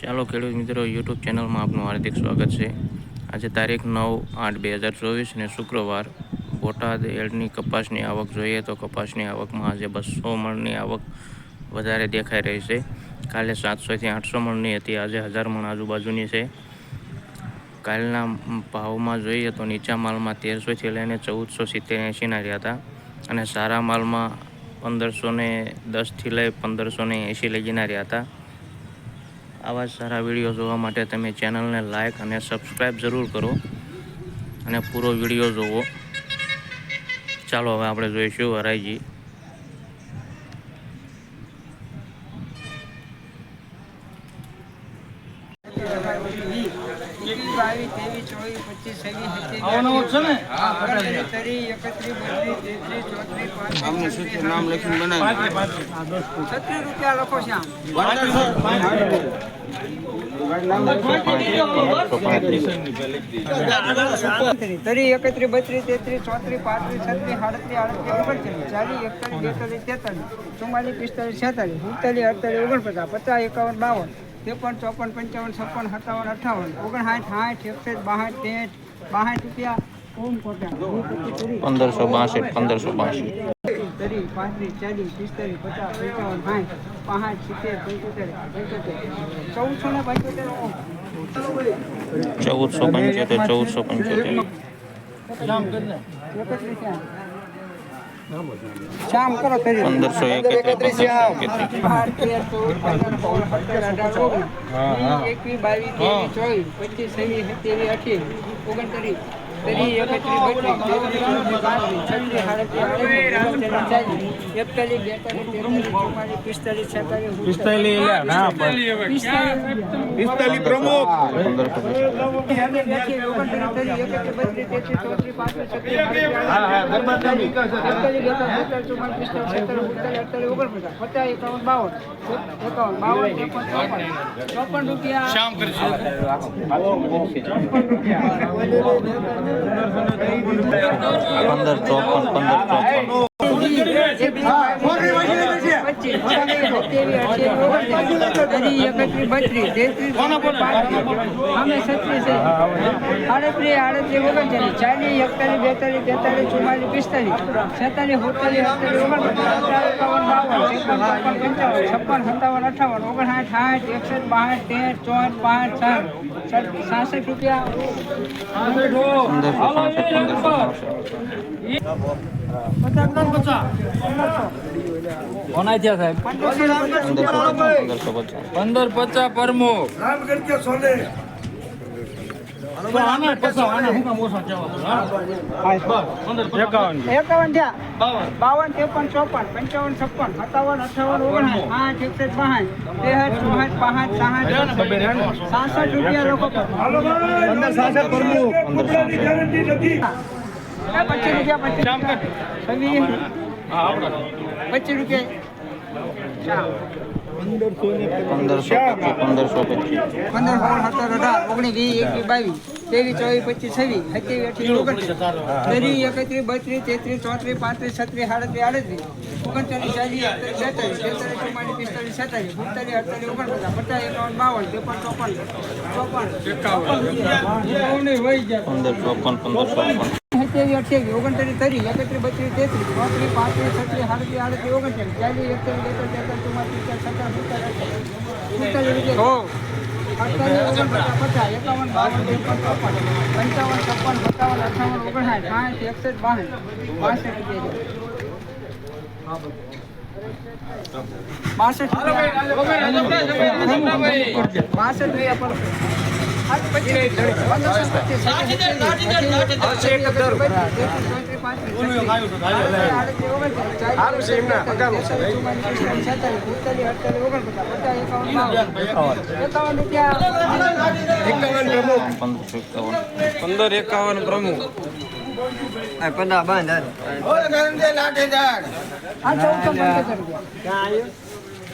ચાલો ખેડૂત મિત્રો યુટ્યુબ ચેનલમાં આપનું હાર્દિક સ્વાગત છે. આજે તારીખ નવ આઠ બે હજાર ચોવીસને શુક્રવાર. બોટાદ એડની કપાસની આવક જોઈએ તો કપાસની આવકમાં આજે બસો મણની આવક વધારે દેખાઈ રહી છે. કાલે સાતસોથી આઠસો મણની હતી, આજે હજાર મણ આજુબાજુની છે. કાલના ભાવમાં જોઈએ તો નીચા માલમાં તેરસોથી લઈને ચૌદસો સિત્તેર એંશીના રહ્યા હતા અને સારા માલમાં પંદરસો ને દસથી લઈ પંદરસો ને એંશી લગીના રહ્યા હતા. આવા જ સારા વીડિયો જોવા માટે તમે ચેનલને લાઇક અને સબસ્ક્રાઈબ જરૂર કરો અને પૂરો વીડિયો જોવો. ચાલો, હવે આપણે જોઈશું હરાઈજી. નામ લખીને બનાવી રૂપિયા લખો છે એકત્રીસ, બત્રીસ, તેત્રીસ, ચોત્રીસ, પાંત્રીસ, છત્રીસ, સાડત્રીસ, આડત્રીસ, ઓગણચાલીસ, ચાલીસ, એકતાલીસ, બેતાલીસ, તેતાલીસ, ચુમ્માલીસ, પિસ્તાલીસ, છેતાલીસ, સુડતાલીસ, અડતાલીસ, ઓગણપચાસ, પચાસ, એકાવન, બાવન, ત્રેપન, ચોપન, પંચાવન, છપ્પન, સત્તાવન, અઠાવન, ઓગણસાઠ, સાઠ, એકસઠ, બાસઠ, તેઠ બાસઠ રૂપિયા. પંદરસો બાસઠ પંદરસો બાસઠ. ત્રીસ, પાંત્રીસ, ચાલીસ, પિસ્તાલીસ, પચાસ, પંચાવન, સાઠ, પાંસઠ, સિત્તેર, પંચોતેર, પંચોતેર, ચૌદસો ને પંચોતેર ચૌદસો પંચોતેર ચૌદસો પંચોતેર. એકત્રીસ શ્યામ. શ્યામ કરો તરી પંદરસો એકત્રીસ એકવીસ, બાવીસ, ચોવીસ, પચીસ, છવ્વીસ, સત્યાવીસ, અઠ્યાવીસ, ઓગણત્રીસ, ત્રીસ, એકત્રીસ, બત્રીસ, છત્રીસ, સાડત્રીસ, એકતાલીસ, બેતાલીસ, તેતાલીસ, પિસ્તાલીસ, છેતાલીસ, પિસ્તાલીસ. પિસ્તાલીસ. પ્રમુખ પંદર ચોપન પંદર ચોપન. ચાલીસ એકતાલીસ બેતાલીસ તેતાલીસ ચુમ્માલીસ પિસ્તાલીસ. છેતાલીસ સુડતાલીસ અડતાલીસ ઓગણપચાસ એકાવન બાવન ત્રેપન પંચાવન છપ્પન સત્તાવન અઠાવન ઓગણસાઠ સાઠ એકસઠ બાસઠ તેર ચોસઠ પાંચ સાત સાસઠ રૂપિયા. પચાસ પચાસ. કોના થયા સાહેબ. પંદર પચાસ પરમો બાવન. ત્રેપન ચોપન પંચાવન છપ્પન સત્તાવન અઠાવન ઓગણસાઠ આઠ એકસઠ પાંચ તેહઠ ચોસઠ પાંચ સાસઠ સાસઠ રૂપિયા લોકો પચીસ રૂપિયા. પચીસ રૂપિયા પંદરસો પંદરસો પંદર ઓગણીસ વીસ એકવીસ બાવીસ ત્રેવીસ ચોવીસ પચીસ છવ્વીસ સત્યાવીસ એકત્રીસ બત્રીસ તેત્રીસ ચોત્રીસ પાંત્રીસ છત્રીસ સાડત્રીસ આડત્રીસ ઓગણચાલીસ ચાલીસ એકતાલીસ બેતાલીસ તેતાલીસ ચુમ્માલીસ પિસ્તાલીસ છેતાલીસ સુડતાલીસ અડતાલીસ ઓગણપચાસ પચાસ એકાવન બાવન ત્રેપન ચોપન ચોપન જાય પંદર ચોપન સત્યાવીસ અઠ્યાવીસ ઓગણત્રીસ ત્રીસ એકત્રીસ બત્રીસ તેત્રીસ ચોત્રીસ પાંત્રીસ છત્રીસ સાડત્રીસ આડત્રીસ ઓગણચાલીસ ચાલીસ એકતાલીસ બેતાલીસ તેતાલીસ ચુમ્માલીસ સત્તર અડતાલીસ ઓગણપચાસ પચાસ એકાવન બાવન બાસઠ પંદર એકાવન પ્રમુખ. આ ચૌદસો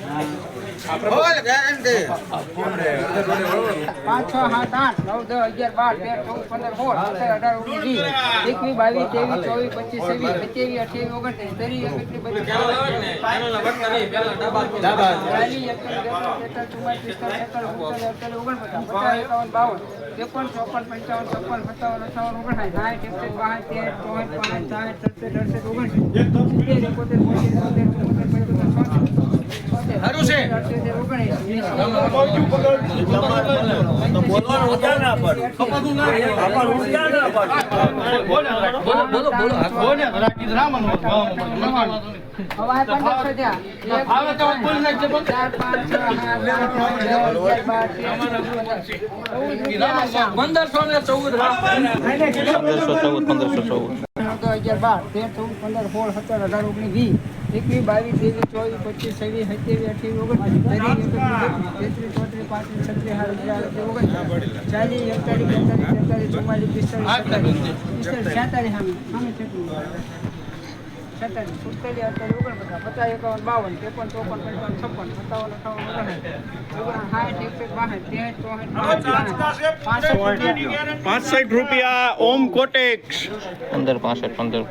રૂપિયા પાંચ છ સાત આઠ નવ દસ અગિયાર બાર તેર ચૌદ પંદર સોળ સત્તર અઢાર ઓગણીસ વીસ એકવીસ બાવીસ ત્રેવીસ ચોવીસ પચીસ છવ્વીસ પચીસ અઠ્યાવીસ ઓગણત્રીસ ત્રીસ એકત્રીસ બત્રીસ ચાલીસ બેતાલીસ ચુમ્માલીસ પિસ્તાલીસ ઓગણપચાસ પચાસ એકાવન બાવન ત્રેપન ચોપન પંચાવન છપ્પન સત્તાવન અઠાવન ઓગણસાઠ સાઠ એકસઠ બાસઠ તેર ચોસઠ પાંચ સાઠ સત્તર અડસઠ ઓગણસાઠ સિત્તેર એકોતેર બોતેર તોતેર ચુમ્મોતેર પંચોતેર છોતેર સારું છે. હવે પંદરસો ને ચૌદ પંદરસો ચૌદ પંદરસો ચૌદ. અગિયાર બાર તેર ચૌદ પંદર સોળ સત્તર અઢાર ઓગણીસ વીસ. એકવીસ બાવીસ, ત્રેવીસ, ચોવીસ, પચીસ, છવ્વીસ, સત્યાવીસ, અઠ્યાવીસ એકત્રીસ તેત્રીસ ચોત્રીસ, પાંત્રીસ, છત્રીસ, સાડત્રીસ આડત્રીસ ચાલીસ, એકતાલીસ બેતાલીસ તેતાલીસ ચુમ્માલીસ, પિસ્તાલીસ પિસ્તાલીસ, છેતાલીસ, સામે સામે છેતાલીસ સુડતાલીસ અડતાલીસ ઓગણપચાસ પચાસ એકાવન બાવન ત્રેપન ચોપન પંચાવન છપ્પન સત્તાવન અઠાવન ઓગણસાઠ ઓગણસાઠ એકસઠ બાસઠ ત્રેસઠ ચોસઠ પાંસઠ રૂપિયા ઓમ કોટેક પંદર પાસઠ પંદર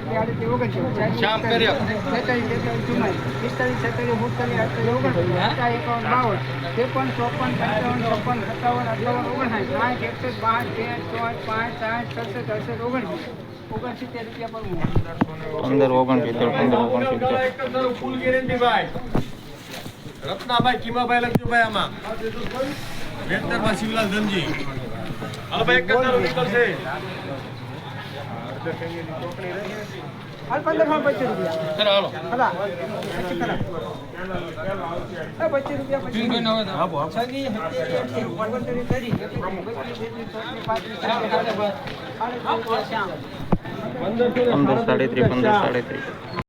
હત્યાવી શ્યામ કર્યો. પિસ્તાલીસ છેતાલીસ સુડતાલીસ અડતાલીસ ઓગણચાલીસ પચાસ એકાવન બાવન ત્રેપન ચોપન પંચાવન છપ્પન સત્તાવન અઠાવન ઓગણસાઠ સાઠ એકસઠ બાસઠ તેર ચોસઠ પાંચ સાઠ સડસઠ અડસઠ ઓગણસિત્તેર ઓગણસિત્તેર રૂપિયા પર હું પંદર ઓગણસિત્તેર પંદર ઓગણસિત્તેર. ફૂલ ગેરંટી ભાઈ રત્નાભાઈ કિમાભાઈ લખજો ભાઈ આમાં. વેતરમાં શિવલાલ ધનજી. હાલો ભાઈ એક જ તારો નીકળશે. હાલ પંદરમાં પચીસ રૂપિયા પચીસ રૂપિયા. પંદર સાડત્રીસ પંદર સાડત્રીસ